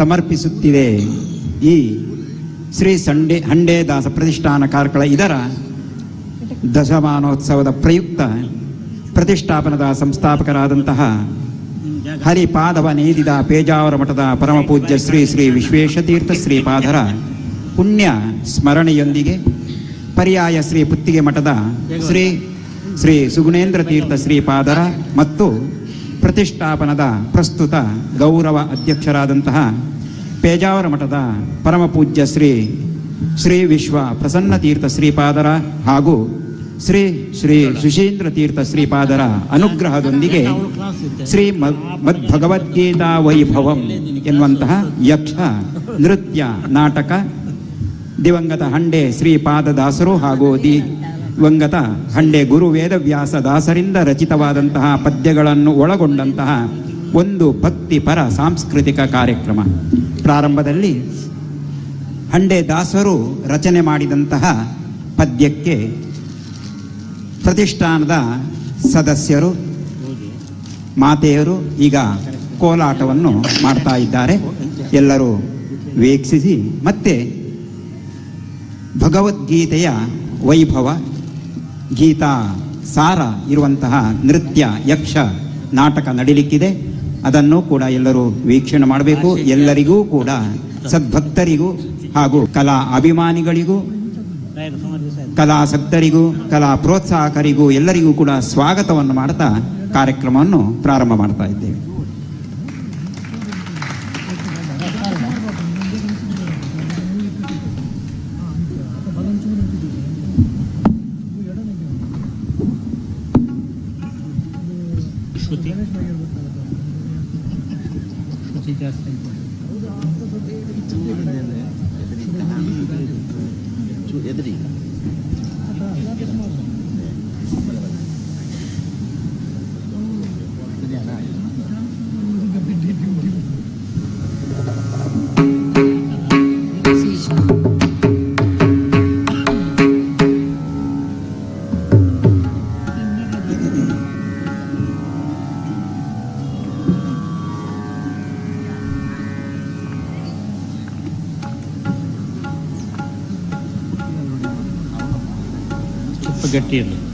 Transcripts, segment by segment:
ಸಮರ್ಪಿಸುತ್ತಿದೆ ಈ ಶ್ರೀ ಸಂಡೆ ಹಂಡೆ ದಾಸ ಪ್ರತಿಷ್ಠಾನ ಕಾರ್ಕಳ ಇದರ ದಶಮಾನೋತ್ಸವದ ಪ್ರಯುಕ್ತ ಪ್ರತಿಷ್ಠಾಪನದ ಸಂಸ್ಥಾಪಕರಾದಂತಹ ಹರಿಪಾದವ ನೇದಿದ ಪೇಜಾವರ ಮಠದ ಪರಮಪೂಜ್ಯ ಶ್ರೀ ಶ್ರೀ ವಿಶ್ವೇಶತೀರ್ಥ ಶ್ರೀಪಾದರ ಪುಣ್ಯ ಸ್ಮರಣೆಯೊಂದಿಗೆ ಪರ್ಯಾಯ ಶ್ರೀ ಪುತ್ತಿಗೆ ಮಠದ ಶ್ರೀ ಶ್ರೀ ಸುಗುಣೇಂದ್ರ ತೀರ್ಥ ಶ್ರೀಪಾದರ ಮತ್ತು ಪ್ರತಿಷ್ಠಾಪನದ ಪ್ರಸ್ತುತ ಗೌರವ ಅಧ್ಯಕ್ಷರಾದಂತಹ ಪೇಜಾವರ ಮಠದ ಪರಮಪೂಜ್ಯ ಶ್ರೀ ಶ್ರೀ ವಿಶ್ವ ಪ್ರಸನ್ನ ತೀರ್ಥ ಶ್ರೀಪಾದರ ಹಾಗೂ ಶ್ರೀ ಶ್ರೀ ಸುಶೀಂದ್ರ ತೀರ್ಥ ಶ್ರೀಪಾದರ ಅನುಗ್ರಹದೊಂದಿಗೆ ಶ್ರೀ ಮದ್ ಭಗವದ್ಗೀತಾ ವೈಭವಂ ಎನ್ನುವಂತಹ ಯಕ್ಷ, ನೃತ್ಯ, ನಾಟಕ ದಿವಂಗತ ಹಂಡೆ ಶ್ರೀಪಾದದಾಸರು ಹಾಗೂ ದಿ ದಿವಂಗತ ಹಂಡೆ ಗುರು ವೇದವ್ಯಾಸ ದಾಸರಿಂದ ರಚಿತವಾದಂತಹ ಪದ್ಯಗಳನ್ನು ಒಳಗೊಂಡಂತಹ ಒಂದು ಭಕ್ತಿ ಪರ ಸಾಂಸ್ಕೃತಿಕ ಕಾರ್ಯಕ್ರಮ. ಪ್ರಾರಂಭದಲ್ಲಿ ಹಂಡೆ ದಾಸರು ರಚನೆ ಮಾಡಿದಂತಹ ಪದ್ಯಕ್ಕೆ ಪ್ರತಿಷ್ಠಾನದ ಸದಸ್ಯರು, ಮಾತೆಯರು ಈಗ ಕೋಲಾಟವನ್ನು ಮಾಡ್ತಾ ಇದ್ದಾರೆ. ಎಲ್ಲರೂ ವೀಕ್ಷಿಸಿ ಮತ್ತೆ ಭಗವದ್ಗೀತೆಯ ವೈಭವ ಗೀತಾ, ಸಾರ ಇರುವಂತಹ ನೃತ್ಯ, ಯಕ್ಷ ನಾಟಕ ನಡೀಲಿಕ್ಕಿದೆ. ಅದನ್ನು ಕೂಡ ಎಲ್ಲರೂ ವೀಕ್ಷಣೆ ಮಾಡಬೇಕು. ಎಲ್ಲರಿಗೂ ಕೂಡ, ಸದ್ಭಕ್ತರಿಗೂ ಹಾಗೂ ಕಲಾ ಅಭಿಮಾನಿಗಳಿಗೂ ಕಲಾಸಕ್ತರಿಗೂ ಕಲಾ ಪ್ರೋತ್ಸಾಹಕರಿಗೂ ಎಲ್ಲರಿಗೂ ಕೂಡ ಸ್ವಾಗತವನ್ನು ಮಾಡ್ತಾ ಕಾರ್ಯಕ್ರಮವನ್ನು ಪ್ರಾರಂಭ ಮಾಡ್ತಾ ಇದ್ದೇವೆ. картину.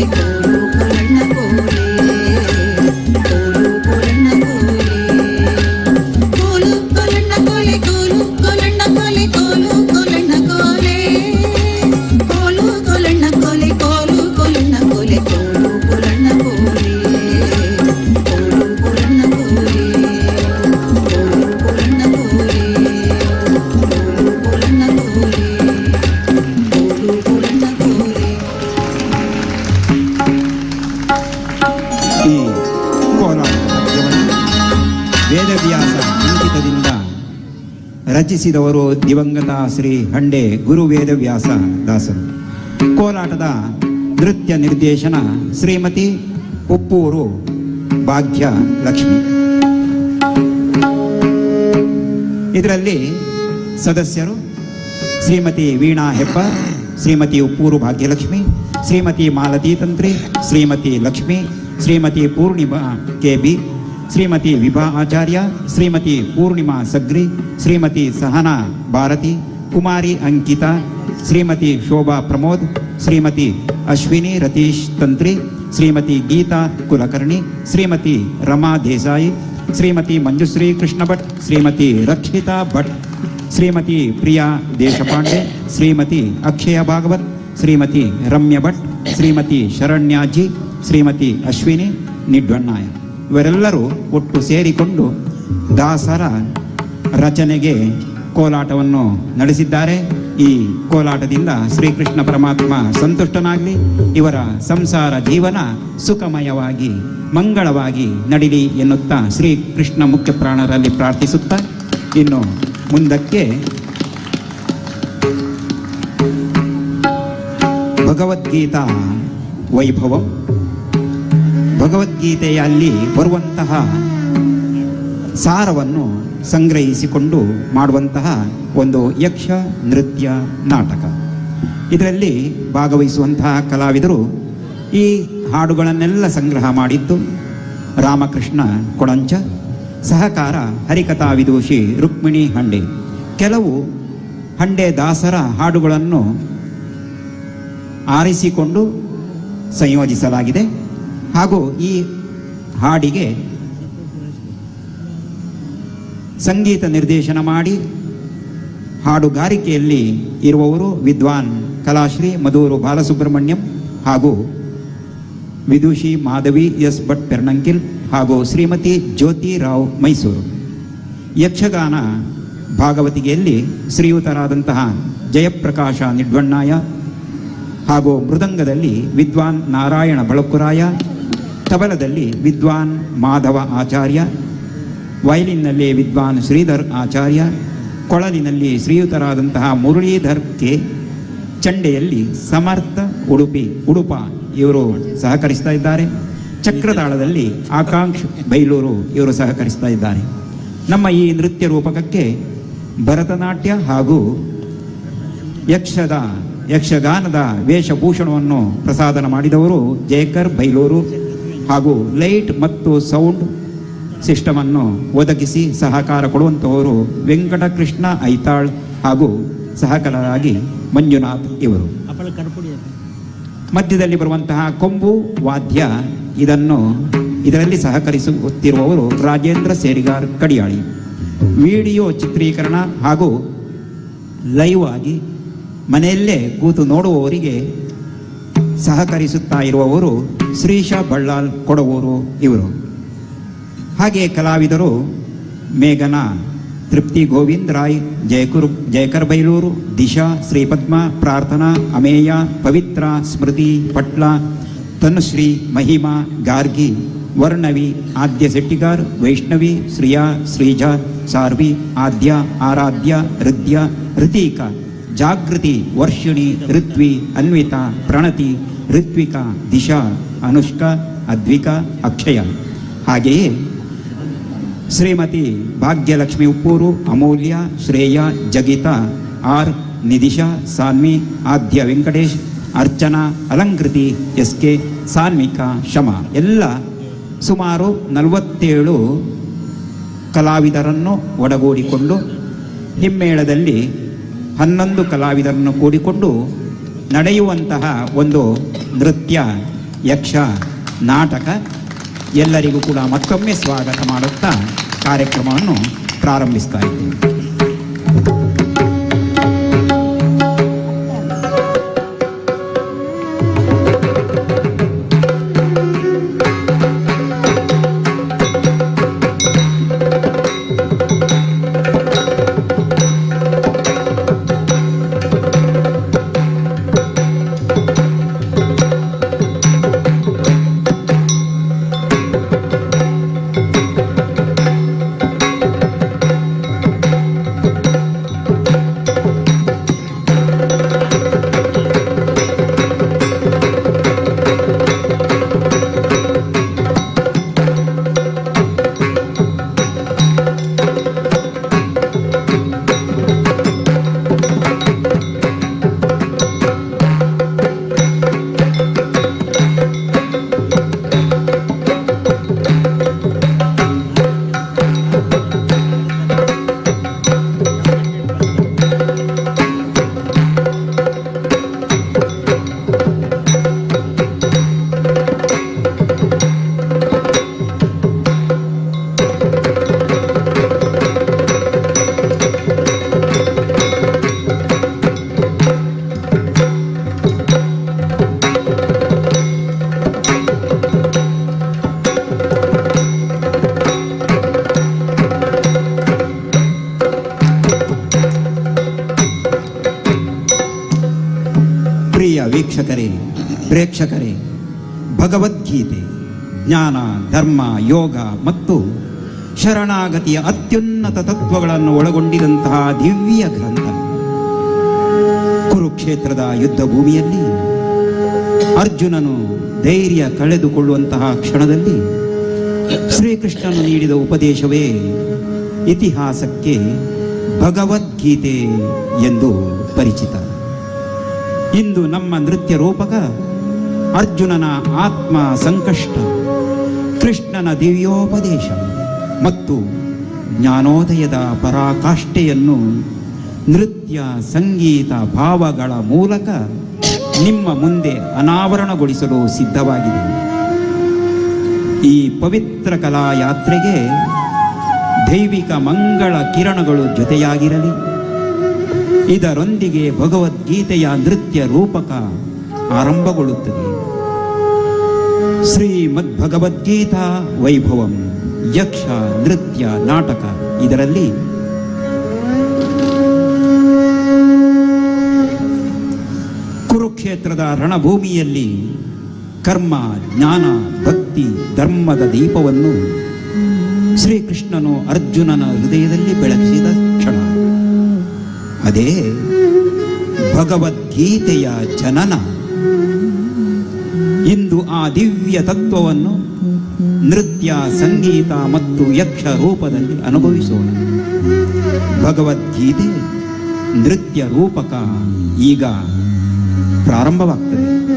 Africa. ರಚಿಸಿದವರು ದಿವಂಗತ ಶ್ರೀ ಹಂಡೆ ಗುರು ವೇದವ್ಯಾಸ ದಾಸರು. ಕೋಲಾಟದ ನೃತ್ಯ ನಿರ್ದೇಶನ ಶ್ರೀಮತಿ ಉಪ್ಪೂರು ಭಾಗ್ಯ ಲಕ್ಷ್ಮಿ ಇದರಲ್ಲಿ ಸದಸ್ಯರು ಶ್ರೀಮತಿ ವೀಣಾ ಹೆಬ್ಬ, ಶ್ರೀಮತಿ ಉಪ್ಪೂರು ಭಾಗ್ಯಲಕ್ಷ್ಮಿ, ಶ್ರೀಮತಿ ಮಾಲತಿ ತಂತ್ರಿ ಶ್ರೀಮತಿ ಲಕ್ಷ್ಮಿ, ಶ್ರೀಮತಿ ಪೂರ್ಣಿಮಾ ಕೆ ಬಿ श्रीमती विभा आचार्य, श्रीमती पूर्णिमा सग्री, श्रीमती सहना भारती, कुमारी अंकिता, श्रीमती शोभा प्रमोद, श्रीमती अश्विनी रतीश तंत्री, श्रीमती गीता कुलकर्णी, श्रीमती रमा देसाई, श्रीमती मंजुश्री कृष्ण भट्ट श्रीमती रक्षिता भट्ट, श्रीमती प्रिया देशपांडे, श्रीमती अक्षय भागवत, श्रीमती रम्य भट्ट, श्रीमती शरण्याजी श्रीमती अश्विनी निड्वन्नाया ಇವರೆಲ್ಲರೂ ಒಟ್ಟು ಸೇರಿಕೊಂಡು ದಾಸರ ರಚನೆಗೆ ಕೋಲಾಟವನ್ನು ನಡೆಸಿದ್ದಾರೆ. ಈ ಕೋಲಾಟದಿಂದ ಶ್ರೀಕೃಷ್ಣ ಪರಮಾತ್ಮ ಸಂತುಷ್ಟನಾಗಲಿ, ಇವರ ಸಂಸಾರ ಜೀವನ ಸುಖಮಯವಾಗಿ, ಮಂಗಳವಾಗಿ ನಡಿಲಿ ಎನ್ನುತ್ತಾ ಶ್ರೀಕೃಷ್ಣ ಮುಖ್ಯ ಪ್ರಾಣರಲ್ಲಿ ಪ್ರಾರ್ಥಿಸುತ್ತಾ, ಇನ್ನು ಮುಂದಕ್ಕೆ ಭಗವದ್ಗೀತಾ ವೈಭವಂ. ಭಗವದ್ಗೀತೆಯಲ್ಲಿ ಬರುವಂತಹ ಸಾರವನ್ನು ಸಂಗ್ರಹಿಸಿಕೊಂಡು ಮಾಡುವಂತಹ ಒಂದು ಯಕ್ಷ ನೃತ್ಯ ನಾಟಕ. ಇದರಲ್ಲಿ ಭಾಗವಹಿಸುವಂತಹ ಕಲಾವಿದರು ಈ ಹಾಡುಗಳನ್ನೆಲ್ಲ ಸಂಗ್ರಹ ಮಾಡಿದ್ದು ರಾಮಕೃಷ್ಣ ಕೊಡಂಚ ಸಹಕಾರ ಹರಿಕಥಾ ವಿದೂಷಿ ರುಕ್ಮಿಣಿ ಹಂಡೆ. ಕೆಲವು ಹಂಡೆ ದಾಸರ ಹಾಡುಗಳನ್ನು ಆರಿಸಿಕೊಂಡು ಸಂಯೋಜಿಸಲಾಗಿದೆ. ಹಾಗೂ ಈ ಹಾಡಿಗೆ ಸಂಗೀತ ನಿರ್ದೇಶನ ಮಾಡಿ ಹಾಡುಗಾರಿಕೆಯಲ್ಲಿ ಇರುವವರು ವಿದ್ವಾನ್ ಕಲಾಶ್ರೀ ಮಧೂರು ಬಾಲಸುಬ್ರಹ್ಮಣ್ಯಂ ಹಾಗೂ ವಿದುಷಿ ಮಾಧವಿ ಎಸ್ ಭಟ್ ಪೆರ್ನಂಕಿಲ್ ಹಾಗೂ ಶ್ರೀಮತಿ ಜ್ಯೋತಿ ರಾವ್ ಮೈಸೂರು. ಯಕ್ಷಗಾನ ಭಾಗವತಿಗೆಯಲ್ಲಿ ಶ್ರೀಯುತರಾದಂತಹ ಜಯಪ್ರಕಾಶ ನಿಡ್ವಣ್ಣಾಯ ಹಾಗೂ ಮೃದಂಗದಲ್ಲಿ ವಿದ್ವಾನ್ ನಾರಾಯಣ ಬಳಕುರಾಯ ತಬಲದಲ್ಲಿ ವಿದ್ವಾನ್ ಮಾಧವ ಆಚಾರ್ಯ, ವಯಲಿನ್ನಲ್ಲಿ ವಿದ್ವಾನ್ ಶ್ರೀಧರ್ ಆಚಾರ್ಯ, ಕೊಳಲಿನಲ್ಲಿ ಶ್ರೀಯುತರಾದಂತಹ ಮುರಳೀಧರ್ ಕೆ. ಚಂಡೆಯಲ್ಲಿ ಸಮರ್ಥ ಉಡುಪಿ, ಉಡುಪ ಇವರು ಸಹಕರಿಸ್ತಾ ಇದ್ದಾರೆ. ಚಕ್ರತಾಳದಲ್ಲಿ ಆಕಾಂಕ್ಷ್ ಬೈಲೂರು ಇವರು ಸಹಕರಿಸ್ತಾ ಇದ್ದಾರೆ. ನಮ್ಮ ಈ ನೃತ್ಯ ರೂಪಕಕ್ಕೆ ಭರತನಾಟ್ಯ ಹಾಗೂ ಯಕ್ಷದ, ಯಕ್ಷಗಾನದ ವೇಷಭೂಷಣವನ್ನು ಪ್ರಸಾದನ ಮಾಡಿದವರು ಜಯಕರ್ ಬೈಲೂರು. ಹಾಗೂ ಲೈಟ್ ಮತ್ತು ಸೌಂಡ್ ಸಿಸ್ಟಮನ್ನು ಒದಗಿಸಿ ಸಹಕಾರ ಕೊಡುವಂತಹವರು ವೆಂಕಟಕೃಷ್ಣ ಐತಾಳ್ ಹಾಗೂ ಸಹಕಾರರಾಗಿ ಮಂಜುನಾಥ್ ಇವರು. ಮಧ್ಯದಲ್ಲಿ ಬರುವಂತಹ ಕೊಂಬು ವಾದ್ಯ ಇದನ್ನು ಇದರಲ್ಲಿ ಸಹಕರಿಸುತ್ತಿರುವವರು ರಾಜೇಂದ್ರ ಸೇರಿಗಾರ್ ಕಡಿಯಾಳಿ. ವಿಡಿಯೋ ಚಿತ್ರೀಕರಣ ಹಾಗೂ ಲೈವ್ ಆಗಿ ಮನೆಯಲ್ಲೇ ಕೂತು ನೋಡುವವರಿಗೆ ಸಹಕರಿಸುತ್ತಾ ಇರುವವರು ಶ್ರೀಶ ಬಳ್ಳಾಲ್ ಕೊಡವೂರು ಇವರು. ಹಾಗೆ ಕಲಾವಿದರು ಮೇಘನ, ತೃಪ್ತಿ ಗೋವಿಂದ್ ರಾಯ್, ಜಯಕುರ್ ಜಯಕರ್ ಬೈಲೂರು ದಿಶಾ, ಶ್ರೀಪದ್ಮ, ಪ್ರಾರ್ಥನಾ, ಅಮೇಯ, ಪವಿತ್ರ, ಸ್ಮೃತಿ, ಪಟ್ಲ, ತನುಶ್ರೀ, ಮಹಿಮಾ, ಗಾರ್ಗಿ, ವರ್ಣವಿ, ಆದ್ಯ ಶೆಟ್ಟಿಗಾರ್, ವೈಷ್ಣವಿ, ಶ್ರಿಯಾ, ಶ್ರೀಜಾ, ಸಾರ್ವಿ, ಆದ್ಯ, ಆರಾಧ್ಯ ಹೃದಯ ಋತೀಕ. ಜಾಗೃತಿ, ವರ್ಷಿಣಿ, ಋತ್ವಿ, ಅನ್ವಿತಾ, ಪ್ರಣತಿ, ಋತ್ವಿಕಾ, ದಿಶಾ, ಅನುಷ್ಕಾ, ಅದ್ವಿಕಾ, ಅಕ್ಷಯ. ಹಾಗೆಯೇ Shrimati Bhagyalakshmi Uppuru, Amulya, Shreya, Jagita, R, Nidhisha, Sanvi, Adya Venkatesh, Archana, Alankriti S K Sanvika, Shama. ಎಲ್ಲ ಸುಮಾರು ನಲವತ್ತೇಳು ಕಲಾವಿದರನ್ನು ಒಡಗೂಡಿಕೊಂಡು ಹಿಮ್ಮೇಳದಲ್ಲಿ ಹನ್ನೊಂದು ಕಲಾವಿದರನ್ನು ಕೂಡಿಕೊಂಡು ನಡೆಯುವಂತಹ ಒಂದು ನೃತ್ಯ, ಯಕ್ಷ, ನಾಟಕ ಎಲ್ಲರಿಗೂ ಕೂಡ ಮತ್ತೊಮ್ಮೆ ಸ್ವಾಗತ ಮಾಡುತ್ತಾ ಕಾರ್ಯಕ್ರಮವನ್ನು ಪ್ರಾರಂಭಿಸ್ತಾ ಇದ್ದೇವೆ ಜ್ಞಾನ, ಧರ್ಮ, ಯೋಗ ಮತ್ತು ಶರಣಾಗತಿಯ ಅತ್ಯುನ್ನತ ತತ್ವಗಳನ್ನು ಒಳಗೊಂಡಿದಂತಹ ದಿವ್ಯ ಗ್ರಂಥ. ಕುರುಕ್ಷೇತ್ರದ ಯುದ್ಧ ಭೂಮಿಯಲ್ಲಿ ಅರ್ಜುನನು ಧೈರ್ಯ ಕಳೆದುಕೊಳ್ಳುವಂತಹ ಕ್ಷಣದಲ್ಲಿ ಶ್ರೀಕೃಷ್ಣನು ನೀಡಿದ ಉಪದೇಶವೇ ಇತಿಹಾಸಕ್ಕೆ ಭಗವದ್ಗೀತೆ ಎಂದು ಪರಿಚಿತ. ಇಂದು ನಮ್ಮ ನೃತ್ಯ ರೂಪಕ ಅರ್ಜುನನ ಆತ್ಮ ಸಂಕಷ್ಟ, ಕೃಷ್ಣನ ದಿವ್ಯೋಪದೇಶ ಮತ್ತು ಜ್ಞಾನೋದಯದ ಪರಾಕಾಷ್ಠೆಯನ್ನು ನೃತ್ಯ, ಸಂಗೀತ, ಭಾವಗಳ ಮೂಲಕ ನಿಮ್ಮ ಮುಂದೆ ಅನಾವರಣಗೊಳಿಸಲು ಸಿದ್ಧವಾಗಿದೆ. ಈ ಪವಿತ್ರ ಕಲಾ ಯಾತ್ರೆಗೆ ದೈವಿಕ ಮಂಗಳ ಕಿರಣಗಳು ಜೊತೆಯಾಗಿರಲಿ. ಇದರೊಂದಿಗೆ ಭಗವದ್ಗೀತೆಯ ನೃತ್ಯ ರೂಪಕ ಆರಂಭಗೊಳ್ಳುತ್ತದೆ. ಶ್ರೀಮದ್ ಭಗವದ್ಗೀತಾ ವೈಭವಂ ಯಕ್ಷ ನೃತ್ಯ ನಾಟಕ. ಇದರಲ್ಲಿ ಕುರುಕ್ಷೇತ್ರದ ರಣಭೂಮಿಯಲ್ಲಿ ಕರ್ಮ, ಜ್ಞಾನ, ಭಕ್ತಿ, ಧರ್ಮದ ದೀಪವನ್ನು ಶ್ರೀಕೃಷ್ಣನು ಅರ್ಜುನನ ಹೃದಯದಲ್ಲಿ ಬೆಳಗಿಸಿದ ಕ್ಷಣ. ಅದೇ ಭಗವದ್ಗೀತೆಯ ಜನನ. ಇಂದು ಆ ದಿವ್ಯ ತತ್ವವನ್ನು ನೃತ್ಯ, ಸಂಗೀತ ಮತ್ತು ಯಕ್ಷ ರೂಪದಲ್ಲಿ ಅನುಭವಿಸೋಣ. ಭಗವದ್ಗೀತೆ ನೃತ್ಯ ರೂಪಕ ಈಗ ಪ್ರಾರಂಭವಾಗ್ತದೆ.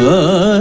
Oh.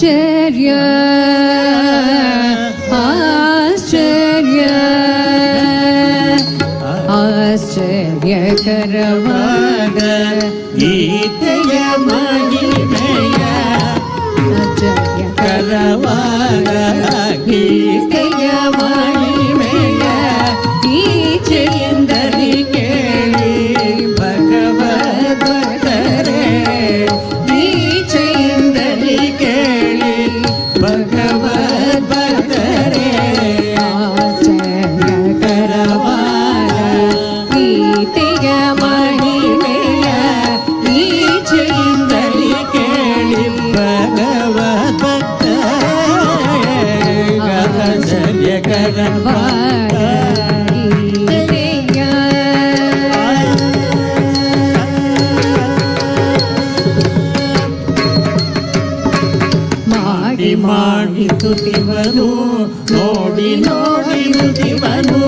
ಆಶ್ಚರ್ಯ ಆಶ್ಚರ್ಯ ಆಶ್ಚರ್ಯಕರವಾದ ಗೀತೆಯ ಮಹಿಮೆಯ ಆಶ್ಚರ್ಯಕರವಾದ ಗೀತೆಯ ಮಹಿಮೆಯ ಹಾಡಿ ತುತಿವನು ನೋಡಿ ನೋಡಿ ತುತಿವನು